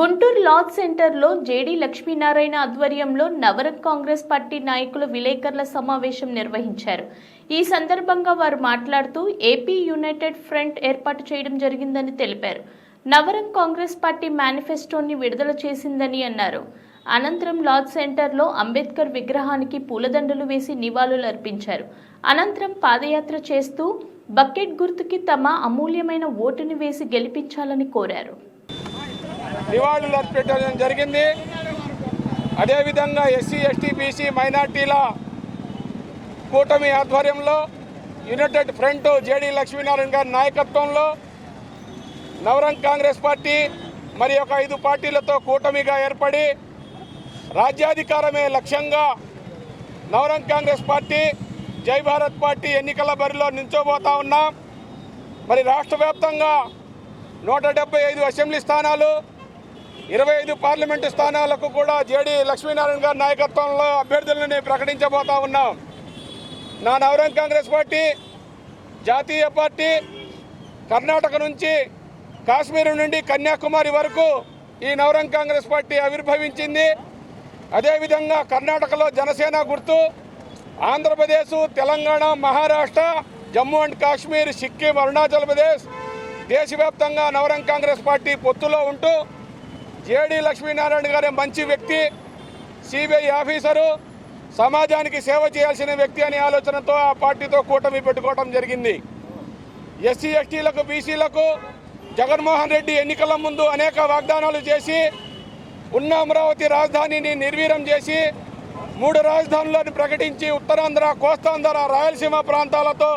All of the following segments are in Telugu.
గుంటూరు లాజ్ సెంటర్లో జేడీ లక్ష్మీనారాయణ ఆధ్వర్యంలో నవరం కాంగ్రెస్ పార్టీ నాయకులు విలేకరుల సమావేశం నిర్వహించారు. ఈ సందర్భంగా వారు మాట్లాడుతూ ఏపీ యునైటెడ్ ఫ్రంట్ ఏర్పాటు చేయడం జరిగిందని తెలిపారు. నవరం కాంగ్రెస్ పార్టీ మేనిఫెస్టోని విడుదల చేసిందని అన్నారు. అనంతరం లాజ్ సెంటర్లో అంబేద్కర్ విగ్రహానికి పూలదండలు వేసి నివాళులు అర్పించారు. అనంతరం పాదయాత్ర చేస్తూ బకెట్ గుర్తుకి తమ అమూల్యమైన ఓటుని వేసి గెలిపించాలని కోరారు. నివాళులు అర్పించడం జరిగింది. అదేవిధంగా ఎస్సీ ఎస్టీ బీసీ మైనార్టీల కూటమి ఆధ్వర్యంలో యునైటెడ్ ఫ్రంట్ జేడీ లక్ష్మీనారాయణ గారి నాయకత్వంలో నవరంగ్ కాంగ్రెస్ పార్టీ మరి ఒక ఐదు పార్టీలతో కూటమిగా ఏర్పడి రాజ్యాధికారమే లక్ష్యంగా నవరంగ్ కాంగ్రెస్ పార్టీ జై భారత్ పార్టీ ఎన్నికల బరిలో నిల్చోబోతా ఉన్నాం. మరి రాష్ట్ర వ్యాప్తంగా నూట డెబ్బై ఐదు అసెంబ్లీ స్థానాలు ఇరవై ఐదు పార్లమెంటు స్థానాలకు కూడా జేడీ లక్ష్మీనారాయణ గారి నాయకత్వంలో అభ్యర్థులని ప్రకటించబోతా ఉన్నాం. నా నవరంగ్ కాంగ్రెస్ పార్టీ జాతీయ పార్టీ కర్ణాటక నుంచి కాశ్మీర్ నుండి కన్యాకుమారి వరకు ఈ నవరంగ్ కాంగ్రెస్ పార్టీ ఆవిర్భవించింది. అదేవిధంగా కర్ణాటకలో జనసేన గుర్తు ఆంధ్రప్రదేశ్ తెలంగాణ మహారాష్ట్ర జమ్మూ అండ్ కాశ్మీర్ సిక్కిం అరుణాచల్ ప్రదేశ్ దేశవ్యాప్తంగా నవరంగ్ కాంగ్రెస్ పార్టీ పొత్తులో ఉంటూ జేడి లక్ష్మీనారాయణ గారే మంచి వ్యక్తి సిబిఐ ఆఫీసరు సమాజానికి సేవ చేయాల్సిన వ్యక్తి అనే ఆలోచనతో ఆ పార్టీతో కూటమి పెట్టుకోవడం జరిగింది. ఎస్సీ ఎస్టీలకు బీసీలకు జగన్మోహన్ రెడ్డి ఎన్నికల ముందు అనేక వాగ్దానాలు చేసి ఉన్న అమరావతి రాజధానిని నిర్వీరం చేసి మూడు రాజధానులను ప్రకటించి ఉత్తరాంధ్ర కోస్తాంధ్ర రాయలసీమ ప్రాంతాలతో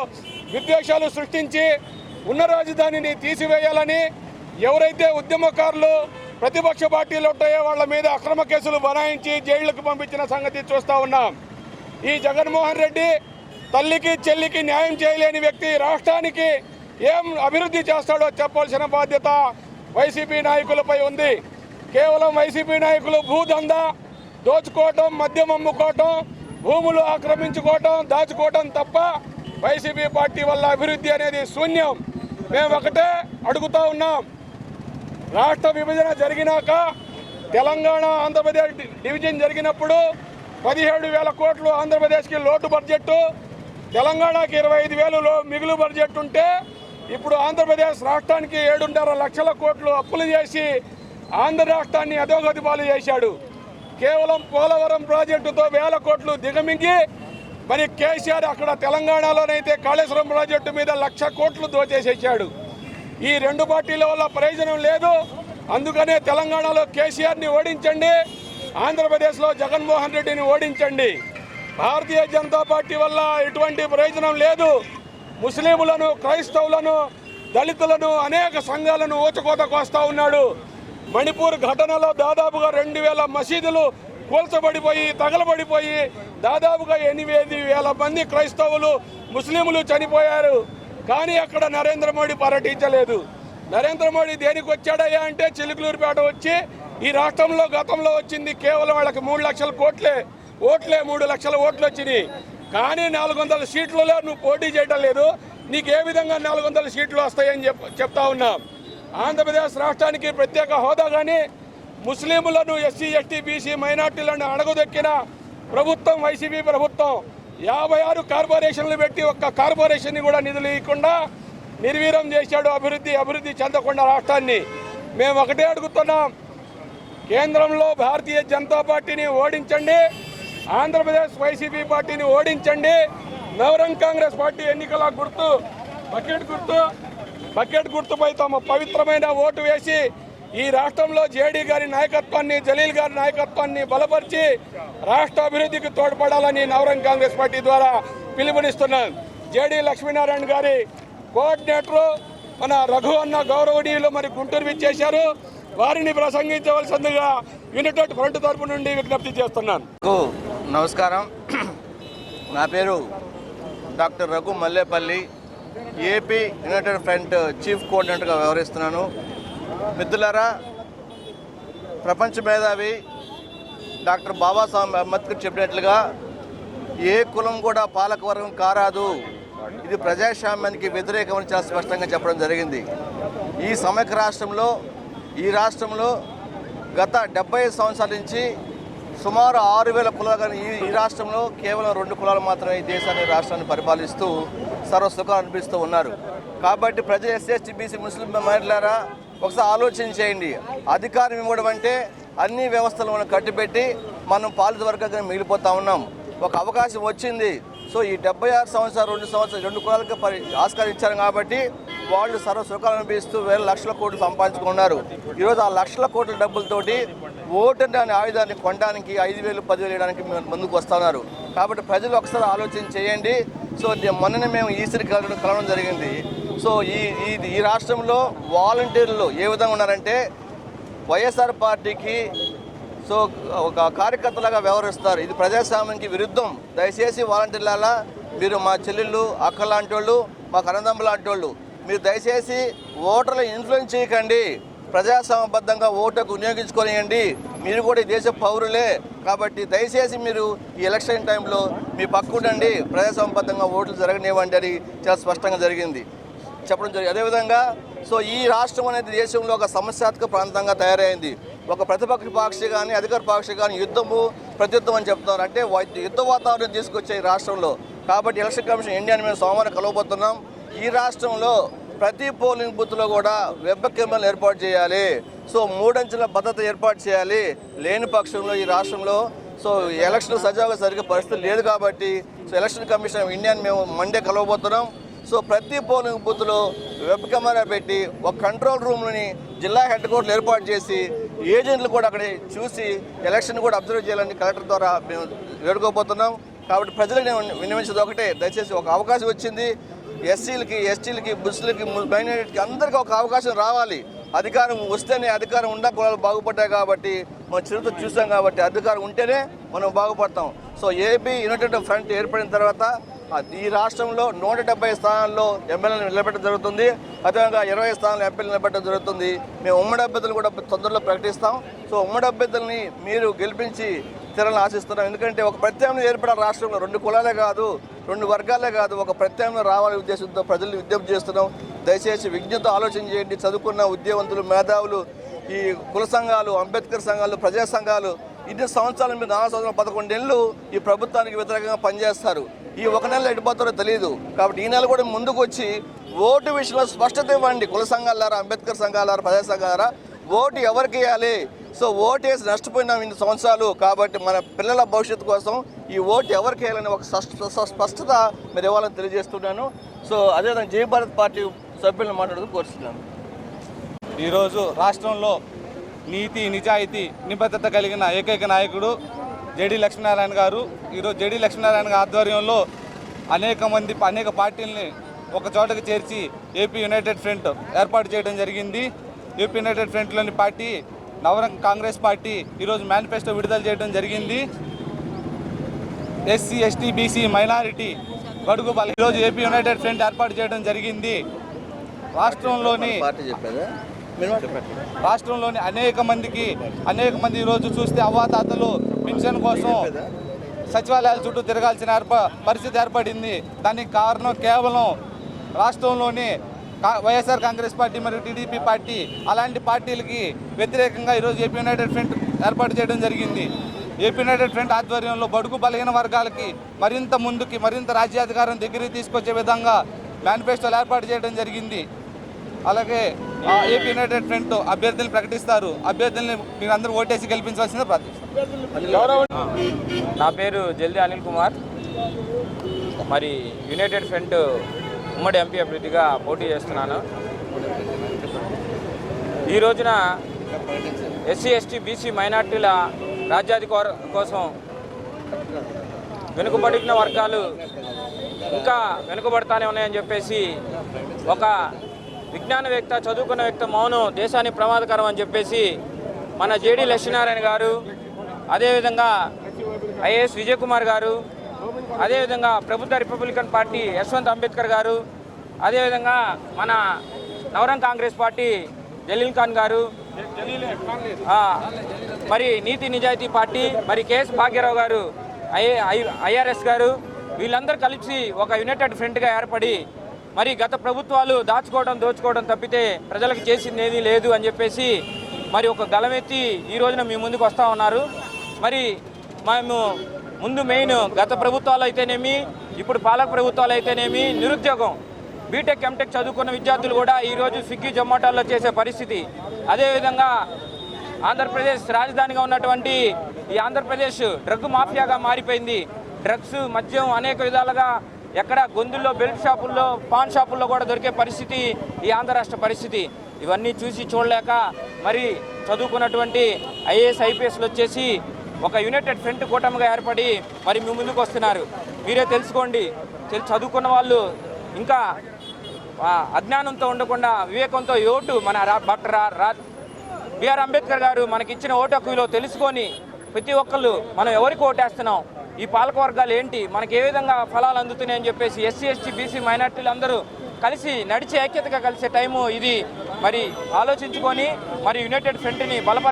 విద్వేషాలు సృష్టించి ఉన్న రాజధానిని తీసివేయాలని ఎవరైతే ఉద్యమకారులు ప్రతిపక్ష పార్టీలు ఉంటాయో వాళ్ళ మీద అక్రమ కేసులు బనాయించి జైళ్ళకు పంపించిన సంగతి చూస్తూ ఉన్నాం. ఈ జగన్మోహన్ రెడ్డి తల్లికి చెల్లికి న్యాయం చేయలేని వ్యక్తి రాష్ట్రానికి ఏం అభివృద్ధి చేస్తాడో చెప్పాల్సిన బాధ్యత వైసీపీ నాయకులపై ఉంది. కేవలం వైసీపీ నాయకులు భూదందా దోచుకోవటం మద్యం అమ్ముకోవటం భూములు ఆక్రమించుకోవటం దాచుకోవటం తప్ప వైసీపీ పార్టీ వల్ల అభివృద్ధి అనేది శూన్యం. మేము ఒకటే అడుగుతా ఉన్నాం. రాష్ట్ర విభజన జరిగినాక తెలంగాణ ఆంధ్రప్రదేశ్ డివిజన్ జరిగినప్పుడు పదిహేడు వేల కోట్లు ఆంధ్రప్రదేశ్కి లోటు బడ్జెట్ తెలంగాణకి ఇరవై ఐదు వేలులో మిగులు బడ్జెట్ ఉంటే ఇప్పుడు ఆంధ్రప్రదేశ్ రాష్ట్రానికి ఏడున్నర లక్షల కోట్లు అప్పులు చేసి ఆంధ్ర రాష్ట్రాన్ని అధోగతి పాలు చేశాడు. కేవలం పోలవరం ప్రాజెక్టుతో వేల కోట్లు దిగమింగి మరి కేసీఆర్ అక్కడ తెలంగాణలోనైతే కాళేశ్వరం ప్రాజెక్టు మీద లక్ష కోట్లు దోచేసేసాడు. ఈ రెండు పార్టీల వల్ల ప్రయోజనం లేదు. అందుకనే తెలంగాణలో కేసీఆర్ని ఓడించండి ఆంధ్రప్రదేశ్లో జగన్మోహన్ రెడ్డిని ఓడించండి. భారతీయ జనతా పార్టీ వల్ల ఎటువంటి ప్రయోజనం లేదు. ముస్లింలను క్రైస్తవులను దళితులను అనేక సంఘాలను ఊచకోత కోస్తా ఉన్నాడు. మణిపూర్ ఘటనలో దాదాపుగా రెండు వేల మసీదులు కూల్చబడిపోయి తగలబడిపోయి దాదాపుగా ఎనిమిది వేల మంది క్రైస్తవులు ముస్లింలు చనిపోయారు. కానీ అక్కడ నరేంద్ర మోడీ పర్యటించలేదు. నరేంద్ర మోడీ దేనికి వచ్చాడయ్యా అంటే చిలుకలూరుపేట వచ్చి ఈ రాష్ట్రంలో గతంలో వచ్చింది కేవలం వాళ్ళకి మూడు లక్షల కోట్లే ఓట్లే మూడు లక్షల ఓట్లు వచ్చినాయి. కానీ నాలుగు వందల సీట్లలో నువ్వు పోటీ చేయడం లేదు. నీకు ఏ విధంగా నాలుగు వందల సీట్లు వస్తాయని చెప్ చెప్తా ఉన్నాం. ఆంధ్రప్రదేశ్ రాష్ట్రానికి ప్రత్యేక హోదా కానీ ముస్లింలను ఎస్సీ ఎస్టీ బీసీ మైనార్టీలను అడగదొక్కిన ప్రభుత్వం వైసీపీ ప్రభుత్వం యాభై ఆరు కార్పొరేషన్లు పెట్టి ఒక్క కార్పొరేషన్ కూడా నిధులు ఇవ్వకుండా నిర్వీరం చేశాడు అభివృద్ధి అభివృద్ధి చెందకుండా రాష్ట్రాన్ని. మేము ఒకటే అడుగుతున్నాం కేంద్రంలో భారతీయ జనతా పార్టీని ఓడించండి ఆంధ్రప్రదేశ్ వైసీపీ పార్టీని ఓడించండి నవరం కాంగ్రెస్ పార్టీ ఎన్నికల గుర్తు బకెట్ గుర్తు బకెట్ గుర్తుపై తమ పవిత్రమైన ఓటు వేసి ఈ రాష్ట్రంలో జేడీ గారి నాయకత్వాన్ని జలీల్ గారి నాయకత్వాన్ని బలపరిచి రాష్ట్ర అభివృద్ధికి తోడ్పడాలని నవరంగ్ కాంగ్రెస్ పార్టీ ద్వారా పిలుపునిస్తున్నాం. జేడీ లక్ష్మీనారాయణ గారి కోఆర్డినేటరు మన రఘు అన్న గౌరవనీయులు మరి గుంటూరు విచ్చేశారు. వారిని ప్రసంగించవలసిందిగా యునైటెడ్ ఫ్రంట్ తరపు నుండి విజ్ఞప్తి చేస్తున్నాను నమస్కారం. నా పేరు doctor Raghu Mallepalli AP united front chief కోఆర్డినేటర్గా వ్యవహరిస్తున్నాను. మిత్రులారా ప్రపంచ మేధావి డాక్టర్ బాబాసాహెబ్ అంబేద్కర్ చెప్పినట్లుగా ఏ కులం కూడా పాలకవర్గం కారాదు. ఇది ప్రజాస్వామ్యానికి వ్యతిరేకమని చాలా స్పష్టంగా చెప్పడం జరిగింది. ఈ సమైక్య రాష్ట్రంలో ఈ రాష్ట్రంలో గత డెబ్బై సంవత్సరాల నుంచి సుమారు ఆరు వేల కులాలు కానీ ఈ ఈ రాష్ట్రంలో కేవలం రెండు కులాలు మాత్రమే ఈ దేశాన్ని రాష్ట్రాన్ని పరిపాలిస్తూ సర్వసుఖం అనిపిస్తూ ఉన్నారు. కాబట్టి ప్రజలు ఎస్సీ బీసీ ముస్లిం మహిళలారా ఒకసారి ఆలోచన చేయండి. అధికారం ఇవ్వడం అంటే అన్ని వ్యవస్థలు మనం కట్టిపెట్టి మనం పాలిత వర్గంగా మిగిలిపోతా ఉన్నాం. ఒక అవకాశం వచ్చింది. సో ఈ డెబ్బై ఆరు సంవత్సరాలు రెండు సంవత్సరాలు రెండు కులాలకు పరి ఆస్కారం ఇచ్చారు కాబట్టి వాళ్ళు సర్వ సుఖాలు అనిపిస్తూ వేల లక్షల కోట్లు సంపాదించుకున్నారు. ఈరోజు ఆ లక్షల కోట్ల డబ్బులతోటి ఓటు అనే ఆయుధాన్ని కొనడానికి ఐదు వేలు పదివేలు వేయడానికి మేము ముందుకు వస్తున్నారు. కాబట్టి ప్రజలు ఒకసారి ఆలోచన చేయండి. సో మొన్ననే మేము ఈసీని కలవడం కలవడం జరిగింది. సో ఈ ఈ ఈ రాష్ట్రంలో వాలంటీర్లు ఏ విధంగా ఉన్నారంటే వైఎస్ఆర్ పార్టీకి సో ఒక కార్యకర్తలాగా వ్యవహరిస్తారు. ఇది ప్రజాస్వామ్యానికి విరుద్ధం. దయచేసి వాలంటీర్లాలా మీరు మా చెల్లెళ్ళు అక్క లాంటి వాళ్ళు మాకు అన్నదమ్ములు లాంటి వాళ్ళు మీరు దయచేసి ఓటర్లు ఇన్ఫ్లుయెన్స్ చేయకండి. ప్రజాస్వామ్యబద్ధంగా ఓటుకు వినియోగించుకోనియండి. మీరు కూడా ఈ దేశ పౌరులే. కాబట్టి దయచేసి మీరు ఈ ఎలక్షన్ టైంలో మీ పక్కుండండి ప్రజాస్వామ్యబద్ధంగా ఓట్లు జరగనివ్వండి అని చాలా స్పష్టంగా జరిగింది. చెప్పడం జరిగింది. అదేవిధంగా సో ఈ రాష్ట్రం అనేది దేశంలో ఒక సమస్యాత్మక ప్రాంతంగా తయారైంది. ఒక ప్రతిపక్ష పాక్షి కానీ అధికార పాక్షి కానీ యుద్ధము ప్రత్యుద్ధం అని చెప్తున్నారు. అంటే యుద్ధ వాతావరణం తీసుకొచ్చే ఈ రాష్ట్రంలో. కాబట్టి ఎలక్షన్ కమిషన్ ఇండియాని మేము సోమవారం కలవబోతున్నాం. ఈ రాష్ట్రంలో ప్రతి పోలింగ్ బూత్లో కూడా వెబ్ కెమెరాలు ఏర్పాటు చేయాలి. సో మూడంచెల భద్రత ఏర్పాటు చేయాలి. లేని పక్షంలో ఈ రాష్ట్రంలో. సో ఎలక్షన్ సజావుగా సరిగ్గా పరిస్థితి లేదు కాబట్టి సో ఎలక్షన్ కమిషన్ ఆఫ్ ఇండియాని మేము మండే కలవబోతున్నాం. సో ప్రతి పోలింగ్ బూత్లో వెబ్ కెమెరా పెట్టి ఒక కంట్రోల్ రూమ్ని జిల్లా హెడ్ క్వార్టర్లు ఏర్పాటు చేసి ఏజెంట్లు కూడా అక్కడ చూసి ఎలక్షన్ కూడా అబ్జర్వ్ చేయాలని కలెక్టర్ ద్వారా మేము వేడుకోబోతున్నాం. కాబట్టి ప్రజలకు నేను వినియోగించేది ఒకటే. దయచేసి ఒక అవకాశం వచ్చింది. ఎస్సీలకి ఎస్టీలకి బుస్సులకి మైనారిటీకి అందరికీ ఒక అవకాశం రావాలి. అధికారం వస్తేనే అధికారం ఉండా కులాలు బాగుపడ్డాయి కాబట్టి మన చరిత్ర చూసాం కాబట్టి అధికారం ఉంటేనే మనం బాగుపడతాం. సో ఏపీ యునైటెడ్ ఫ్రంట్ ఏర్పడిన తర్వాత ఈ రాష్ట్రంలో నూట డెబ్బై స్థానాల్లో ఎమ్మెల్యేలు నిలబెట్టడం జరుగుతుంది. అదేవిధంగా ఇరవై స్థానాలు ఎంపీలు నిలబెట్టడం జరుగుతుంది. మేము ఉమ్మడి అభ్యర్థులు కూడా తొందరలో ప్రకటిస్తాం. సో ఉమ్మడి అభ్యర్థుల్ని మీరు గెలిపించి తీరాలని ఆశిస్తున్నాం. ఎందుకంటే ఒక ప్రత్యామ్నాయం ఏర్పడే రాష్ట్రంలో. రెండు కులాలే కాదు రెండు వర్గాలే కాదు ఒక ప్రత్యామ్నాయం రావాలనే ఉద్దేశంతో ప్రజల్ని విజ్ఞప్తి చేస్తున్నాం. దయచేసి విజ్ఞత ఆలోచన చేయండి. చదువుకున్న ఉద్యోగవంతులు మేధావులు ఈ కుల సంఘాలు అంబేద్కర్ సంఘాలు ప్రజా సంఘాలు ఇన్ని సంవత్సరాల మీద నాలుగు సంవత్సరాలు పదకొండేళ్ళు ఈ ప్రభుత్వానికి వ్యతిరేకంగా పనిచేస్తారు. ఈ ఒక నెల ఎడిపోతారో తెలియదు కాబట్టి ఈ నెల కూడా ముందుకు వచ్చి ఓటు విషయంలో స్పష్టత ఇవ్వండి. కుల సంఘాలారా అంబేద్కర్ సంఘాలారా ప్రజా సంఘాలారా ఓటు ఎవరికి వేయాలి సో ఓటు వేసి నష్టపోయినాం ఇన్ని సంవత్సరాలు. కాబట్టి మన పిల్లల భవిష్యత్తు కోసం ఈ ఓటు ఎవరికి వేయాలని ఒక స్పష్టత మీరు ఇవ్వాలని తెలియజేస్తున్నాను. సో అదేవిధంగా జై భారత్ పార్టీ సభ్యులను మాట్లాడుతూ కోరుతున్నాను ఈరోజు రాష్ట్రంలో నీతి నిజాయితీ నిబద్ధత కలిగిన ఏకైక నాయకుడు జడి లక్ష్మీనారాయణ గారు. ఈరోజు జడి లక్ష్మీనారాయణ గారి ఆధ్వర్యంలో అనేక మంది అనేక పార్టీల్ని ఒక చోటకు చేర్చి ఏపీ యునైటెడ్ ఫ్రంట్ ఏర్పాటు చేయడం జరిగింది. ఏపీ యునైటెడ్ ఫ్రంట్లోని పార్టీ నవరంగ కాంగ్రెస్ పార్టీ ఈరోజు మేనిఫెస్టో విడుదల చేయడం జరిగింది. ఎస్సీ ఎస్టీ బీసీ మైనారిటీ బడుగు బల ఈరోజు ఏపీ యునైటెడ్ ఫ్రంట్ ఏర్పాటు చేయడం జరిగింది. రాష్ట్రంలోని రాష్ట్రంలోని అనేక మందికి అనేక మంది ఈరోజు చూస్తే అవ్వాతాతలు పెన్షన్ కోసం సచివాలయాల చుట్టూ తిరగాల్సిన ఏర్ప పరిస్థితి ఏర్పడింది. దానికి కారణం కేవలం రాష్ట్రంలోని కా- వైఎస్ఆర్ కాంగ్రెస్ పార్టీ మరియు టీడీపీ పార్టీ. అలాంటి పార్టీలకి వ్యతిరేకంగా ఈరోజు ఏపీ యునైటెడ్ ఫ్రంట్ ఏర్పాటు చేయడం జరిగింది. ఏపీ యునైటెడ్ ఫ్రంట్ ఆధ్వర్యంలో బడుగు బలహీన వర్గాలకి మరింత ముందుకి మరింత రాజ్యాధికారం దగ్గరికి తీసుకొచ్చే విధంగా మేనిఫెస్టోలు ఏర్పాటు చేయడం జరిగింది. అలాగే ఏపీ యునైటెడ్ ఫ్రంట్ అభ్యర్థులను ప్రకటిస్తారు. అభ్యర్థుల్ని మీరందరూ ఓటేసి గెలిపించవలసిందే ప్రార్థిస్తాం నా పేరు జల్ది అనిల్ కుమార్. మరి యునైటెడ్ ఫ్రంట్ ఉమ్మడి ఎంపీ అభ్యర్థిగా పోటీ చేస్తున్నాను. ఈ రోజున ఎస్సీ ఎస్టీ బీసీ మైనార్టీల రాజ్యాధికార కోసం వెనుకబడిన వర్గాలు ఇంకా వెనుకబడతానే ఉన్నాయని చెప్పేసి ఒక విజ్ఞానవేత్త చదువుకున్న వ్యక్త మౌనం దేశానికి ప్రమాదకరం అని చెప్పేసి మన జేడి లక్ష్మీనారాయణ గారు అదేవిధంగా ఐఏఎస్ విజయ్ కుమార్ గారు అదేవిధంగా ప్రభుత్వ రిపబ్లికన్ పార్టీ యశ్వంత్ అంబేద్కర్ గారు అదేవిధంగా మన నవరంగ్ కాంగ్రెస్ పార్టీ జలీల్ ఖాన్ గారు మరి నీతి నిజాయితీ పార్టీ మరి కేఎస్ భాగ్యరావు గారు ఐ ఐఆర్ఎస్ గారు వీళ్ళందరూ కలిసి ఒక యునైటెడ్ ఫ్రంట్గా ఏర్పడి మరి గత ప్రభుత్వాలు దాచుకోవడం దోచుకోవడం తప్పితే ప్రజలకు చేసిందేమీ లేదు అని చెప్పేసి మరి ఒక గలమెత్తి ఈ రోజున మీ ముందుకు వస్తూ ఉన్నారు. మరి మేము ముందు మెయిన్ గత ప్రభుత్వాలు అయితేనేమి ఇప్పుడు పాలక ప్రభుత్వాలు అయితేనేమి నిరుద్యోగం బీటెక్ ఎంటెక్ చదువుకున్న విద్యార్థులు కూడా ఈరోజు స్విగ్గీ జొమాటోల్లో చేసే పరిస్థితి. అదేవిధంగా ఆంధ్రప్రదేశ్ రాజధానిగా ఉన్నటువంటి ఈ ఆంధ్రప్రదేశ్ డ్రగ్ మాఫియాగా మారిపోయింది. డ్రగ్స్ మద్యం అనేక విధాలుగా ఎక్కడ గొంతుల్లో బెల్ట్ షాపుల్లో పాన్ షాపుల్లో కూడా దొరికే పరిస్థితి ఈ ఆంధ్ర రాష్ట్ర పరిస్థితి. ఇవన్నీ చూసి చూడలేక మరి చదువుకున్నటువంటి ఐఏఎస్ ఐపీఎస్లు వచ్చేసి ఒక యునైటెడ్ ఫ్రంట్ కూటమిగా ఏర్పడి మరి మీ ముందుకు వస్తున్నారు. మీరే తెలుసుకోండి. చదువుకున్న వాళ్ళు ఇంకా అజ్ఞానంతో ఉండకుండా వివేకంతో ఓటు మన రా డాక్టర్ రా- రా బిఆర్ అంబేద్కర్ గారు మనకిచ్చిన ఓటు హక్కులో తెలుసుకొని ప్రతి ఒక్కళ్ళు మనం ఎవరికి ఓటేస్తున్నాం? ఈ పాలక వర్గాలు ఏంటి? మనకి ఏ విధంగా ఫలాలు అందుతున్నాయని చెప్పేసి ఎస్సీ ఎస్టీ బీసీ మైనార్టీలు అందరూ కలిసి నడిచే ఐక్యతగా కలిసే టైము ఇది. మరి ఆలోచించుకొని మరి యునైటెడ్ ఫ్రంట్ని బలపరచ